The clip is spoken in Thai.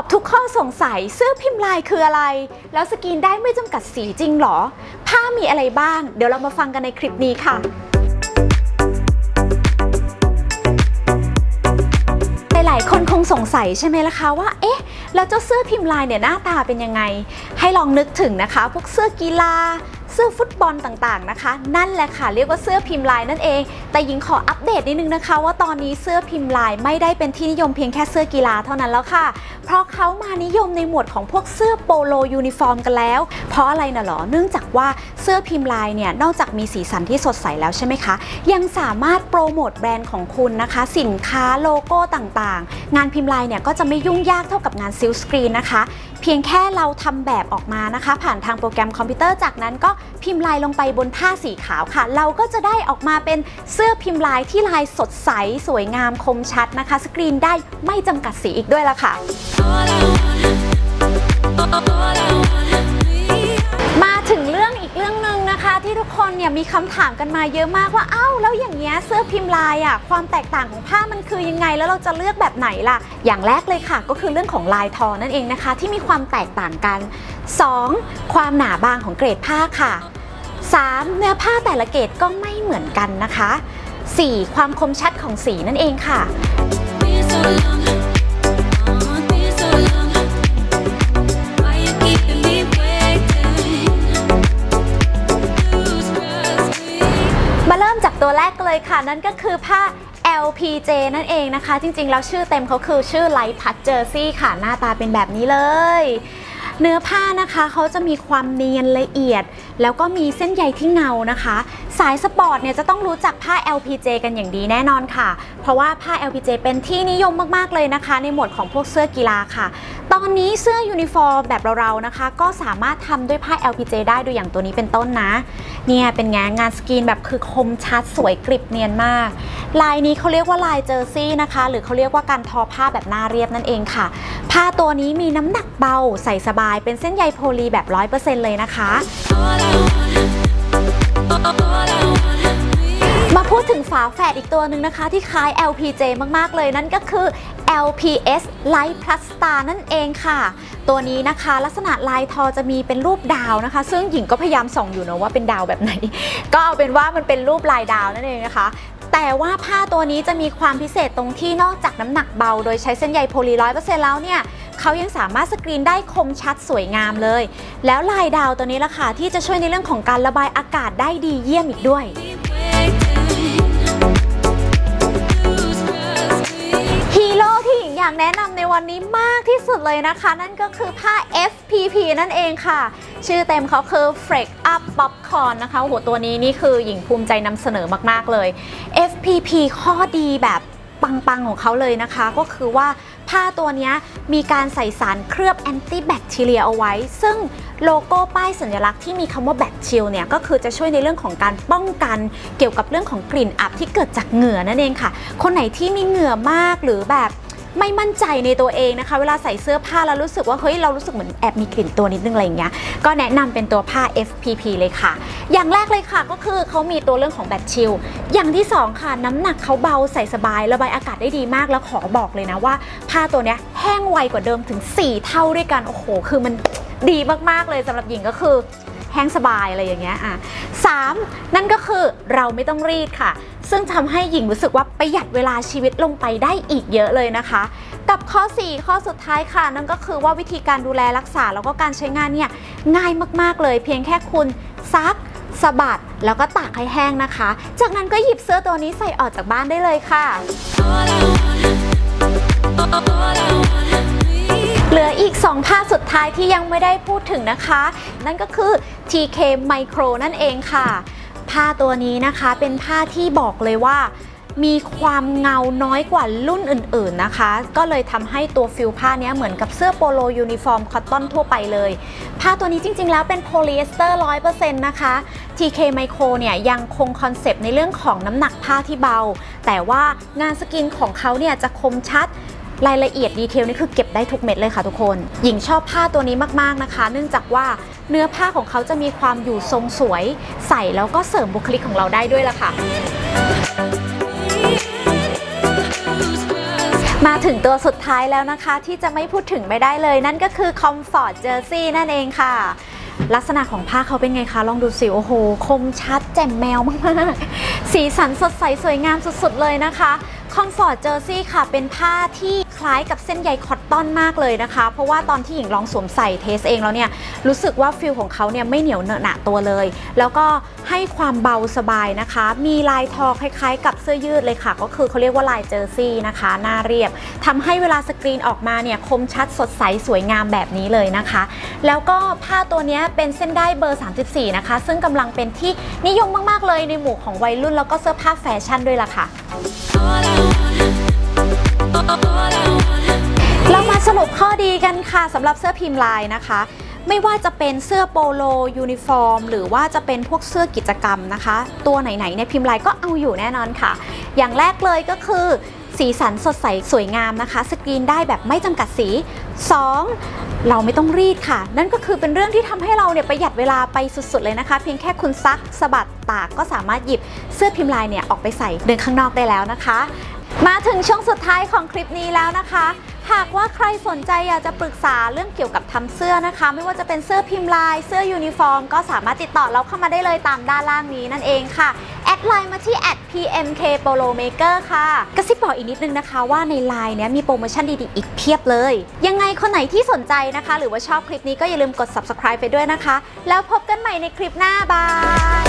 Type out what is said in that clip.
อบทุกข้อสงสัยเสื้อพิมพ์ลายคืออะไร แล้วสกรีนได้ไม่จำกัดสีจริงหรอ ผ้ามีอะไรบ้าง เดี๋ยวเรามาฟังกันในคลิปนี้ค่ะหลายคนคงสงสัยใช่ไหมล่ะคะว่า เอ๊ะ แล้วเจ้าเสื้อพิมพ์ลายเนี่ยหน้าตาเป็นยังไง ให้ลองนึกถึงนะคะ พวกเสื้อกีฬา เสื้อฟุตบอลต่างๆนะคะ นั่นแหละค่ะเรียกว่าเสื้อพิมพ์ลายนั่นเอง แต่หญิงขออัปเดตนิดนึงนะคะ ว่าตอนนี้เสื้อพิมพ์ลายไม่ได้เป็นที่นิยมเพียงแค่เสื้อกีฬาเท่านั้นแล้วค่ะ เพราะเขามานิยมในหมวดของพวกเสื้อโปโลยูนิฟอร์มกันแล้ว เพราะอะไรน่ะหรอ เนื่องจากว่าเสื้อพิมพ์ลายเนี่ยนอกจากมีสีสันที่สดใสแล้วใช่ไหมคะ ยังสามารถโปรโมทแบรนด์ของคุณนะคะ สินค้าโลโก้ต่างๆ งานพิมพ์ลายเนี่ยก็จะไม่ยุ่งยากเท่ากับงานซิลสกรีนนะคะ เพียงแค่เราทำแบบออกมานะคะ ผ่านทางโปรแกรมคอมพิวเตอร์จากนั้นก็พิมพ์ลายลงไปบนผ้าสีขาวค่ะ เราก็จะได้ออกมาเป็นเสื้อพิมพ์ลายที่ลายสดใส สวยงามคมชัดนะคะ สกรีนได้ไม่จำกัดสีอีกด้วยละค่ะ คำถามกันมาเยอะมากว่าเอ้าแล้วอย่างเงี้ยเสื้อพิมพ์ลายอะความแตกต่างของผ้ามันคือยังไงแล้วเราจะเลือกแบบไหนล่ะ อย่างแรกเลยค่ะ ก็คือเรื่องของลายทอนั่นเองนะคะ ที่มีความแตกต่างกัน 2. ความหนาบางของเกรดผ้าค่ะ 3. เนื้อผ้าแต่ละเกรดก็ไม่เหมือนกันนะคะ 4. ความคมชัดของสีนั่นเองค่ะ นั่นก็คือผ้า LPJ นั่นเองนะคะ จริงๆ แล้วชื่อเต็มเขาคือชื่อไลท์พัดเจอร์ซี่ค่ะหน้าตาเป็นแบบนี้เลย เนื้อผ้านะคะเขาจะมีความเนียนละเอียด แล้วก็มีเส้นใยที่เงานะคะ สายสปอร์ตเนี่ยจะต้องรู้จักผ้า LPJ กันอย่างดีแน่นอนค่ะ เพราะว่าผ้า LPJ เป็นที่นิยมมากๆเลยนะคะ ในหมวดของพวกเสื้อกีฬาค่ะ ตอนนี้เสื้อยูนิฟอร์มแบบเราๆนะคะ ก็สามารถทำด้วยผ้า LPJ ได้ดูอย่างตัวนี้เป็นต้นนะ เนี่ยเป็นไงงานสกรีนแบบคือคมชัดสวยกริบเนียนมาก ลายนี้เขาเรียกว่าลายเจอร์ซี่นะคะ หรือเขาเรียกว่าการทอผ้าแบบหน้าเรียบนั่นเองค่ะ ผ้าตัวนี้มีน้ำหนักเบาใส่สบายเป็นเส้นใยโพลีแบบ 100%เลยนะคะ มาพูดถึงฝาแฝดอีกตัวหนึ่งนะคะ ที่คล้าย LPJ มาก ๆ เลยนั่นก็คือ LPS Light Plus Star นั่นเองค่ะ ตัวนี้นะคะลักษณะลายทอจะมีเป็นรูปดาวนะคะ ซึ่งหญิงก็พยายามส่องอยู่นะว่าเป็นดาวแบบไหน ก็เอาเป็นว่ามันเป็นรูปลายดาวนั่นเองนะคะแต่ว่าผ้าตัวนี้จะมีความพิเศษตรงที่นอกจากน้ำหนักเบา โดยใช้เส้นใยโพลีร้อยเปอร์เซ็นต์แล้วเนี่ยเขายังสามารถสกรีนได้คมชัดสวยงามเลย แล้วลายดาวตัวนี้ล่ะค่ะที่จะช่วยในเรื่องของการระบายอากาศได้ดีเยี่ยมอีกด้วย แนะนำในวันนี้มากที่สุดเลยนะคะ นั่นก็คือผ้า FPP นั่นเองค่ะ ชื่อเต็มเขาคือ Freak Up Popcorn นะคะโหตัวนี้นี่คือหญิงภูมิใจนำเสนอมากๆเลย FPP ข้อดีแบบปัง ๆ ของเขาเลยนะคะ ก็คือว่าผ้าตัวนี้มีการใส่สารเคลือบแอนตี้แบคทีเรียเอาไว้ ซึ่งโลโก้ป้ายสัญลักษณ์ที่มีคำว่าแบคชิลเนี่ย ก็คือจะช่วยในเรื่องของการป้องกันเกี่ยวกับเรื่องของกลิ่นอับที่เกิดจากเหงื่อนั่นเองค่ะ คนไหนที่มีเหงื่อมากหรือแบบ ไม่มั่นใจในตัวเองนะคะ เวลาใส่เสื้อผ้าแล้วรู้สึกว่าเฮ้ยเรารู้สึกเหมือนแอบมีกลิ่นตัวนิดนึงอะไรอย่างเงี้ยก็แนะนำเป็นตัวผ้า FPP เลยค่ะ อย่างแรกเลยค่ะก็คือเขามีตัวเรื่องของแบตชิลอย่างที่สองค่ะ น้ำหนักเขาเบาใส่สบาย ระบายอากาศได้ดีมากแล้วขอบอกเลยนะว่า ผ้าตัวเนี้ยแห้งไวกว่าเดิมถึง 4 เท่าด้วยกันโอ้โห คือมันดีมากๆเลยสำหรับหญิงก็คือ แห้งสบายอะไรอย่างเงี้ยอะสามนั่นก็คือเราไม่ต้องรีดค่ะ ซึ่งทำให้หญิงรู้สึกว่าประหยัดเวลาชีวิตลงไปได้อีกเยอะเลยนะคะ กับข้อ 4 ข้อสุดท้ายค่ะ นั่นก็คือว่าวิธีการดูแลรักษาแล้วก็การใช้งานเนี่ยง่ายมากๆเลย เพียงแค่คุณซักสะบัดแล้วก็ตากให้แห้งนะคะ จากนั้นก็หยิบเสื้อตัวนี้ใส่ออกจากบ้านได้เลยค่ะ เหลืออีก 2 ผ้าสุดท้ายที่ยังไม่ได้พูดถึงนะคะ นั่นก็คือ TK Micro นั่นเองค่ะ ผ้าตัวนี้นะคะเป็นผ้าที่บอกเลยว่ามีความเงาน้อยกว่ารุ่นอื่นๆนะคะ ก็เลยทำให้ตัวฟิลผ้าเนี้ยเหมือนกับเสื้อโปโลยูนิฟอร์มคอตตอนทั่วไปเลย ผ้าตัวนี้จริงๆ แล้วเป็นโพลีเอสเตอร์100%นะคะ TK Micro เนี่ยยังคงคอนเซปต์ในเรื่องของน้ำหนักผ้าที่เบา แต่ว่างานสกินของเขาเนี่ยจะคมชัด รายละเอียดดีเทลนี่คือเก็บได้ทุกเม็ดเลยค่ะทุกคน หญิงชอบผ้าตัวนี้มากๆนะคะ เนื่องจากว่าเนื้อผ้าของเขาจะมีความอยู่ทรงสวย ใส่แล้วก็เสริมบุคลิกของเราได้ด้วยล่ะค่ะมาถึงตัวสุดท้ายแล้วนะคะ ที่จะไม่พูดถึงไม่ได้เลย นั่นก็คือ Comfort Jersey นั่นเองค่ะ ลักษณะของผ้าเขาเป็นไงคะ ลองดูสิ โอ้โห คมชัดแจ่มแมวมาก ๆ สีสันสดใสสวยงามสุด ๆ เลยนะคะ Comfort Jersey ค่ะเป็นผ้าที่ ล้ายกับเส้นใยคอตตอนมากเลยนะคะ เพราะว่าตอนที่หญิงลองสวมใส่เทสเองแล้วเนี่ยรู้สึกว่าฟิลของเขาเนี่ยไม่เหนียวเหนอะหนะตัวเลย แล้วก็ให้ความเบาสบายนะคะ มีลายทอคล้ายๆ กับเสื้อยืดเลยค่ะ ก็คือเขาเรียกว่าลายเจอร์ซี่นะคะหน้าเรียบทำให้เวลาสกรีนออกมาเนี่ยคมชัดสดใสสวยงามแบบนี้เลยนะคะ แล้วก็ผ้าตัวนี้เป็นเส้นได้เบอร์ 34 นะคะ ซึ่งกำลังเป็นที่นิยมมากๆเลยในหมู่ของวัยรุ่นแล้วก็เสื้อผ้าแฟชั่นด้วยล่ะค่ะ All I wanna เรามาสรุปข้อดีกันค่ะสำหรับเสื้อพิมพ์ลายนะคะ ไม่ว่าจะเป็นเสื้อโปโลยูนิฟอร์ม หรือว่าจะเป็นพวกเสื้อกิจกรรมนะคะ ตัวไหนๆเนี่ยพิมพ์ลายก็เอาอยู่แน่นอนค่ะ อย่างแรกเลยก็คือ สีสันสดใสสวยงามนะคะ สกรีนได้แบบไม่จำกัดสี 2. เราไม่ต้องรีดค่ะ นั่นก็คือเป็นเรื่องที่ทำให้เราเนี่ยประหยัดเวลาไปสุดๆเลยนะคะ เพียงแค่คุณซักสะบัดตากก็สามารถหยิบเสื้อพิมพ์ลายเนี่ยออกไปใส่เดินข้างนอกได้แล้วนะคะ มาถึงช่วงสุดท้ายของคลิปนี้แล้วนะคะ หากว่าใครสนใจอยากจะปรึกษาเรื่องเกี่ยวกับทำเสื้อนะคะ ไม่ว่าจะเป็นเสื้อพิมพ์ลาย เสื้อยูนิฟอร์ม ก็สามารถติดต่อเราเข้ามาได้เลยตามด้านล่างนี้นั่นเองค่ะแอดไลน์มาที่ @pmk polo maker ค่ะ กระซิบบอกอีกนิดนึงนะคะว่าในไลน์เนี้ยมีโปรโมชั่นดีๆอีกเพียบเลย ยังไงคนไหนที่สนใจนะคะ หรือว่าชอบคลิปนี้ก็อย่าลืมกด subscribe ไปด้วยนะคะ แล้วพบกันใหม่ในคลิปหน้าบาย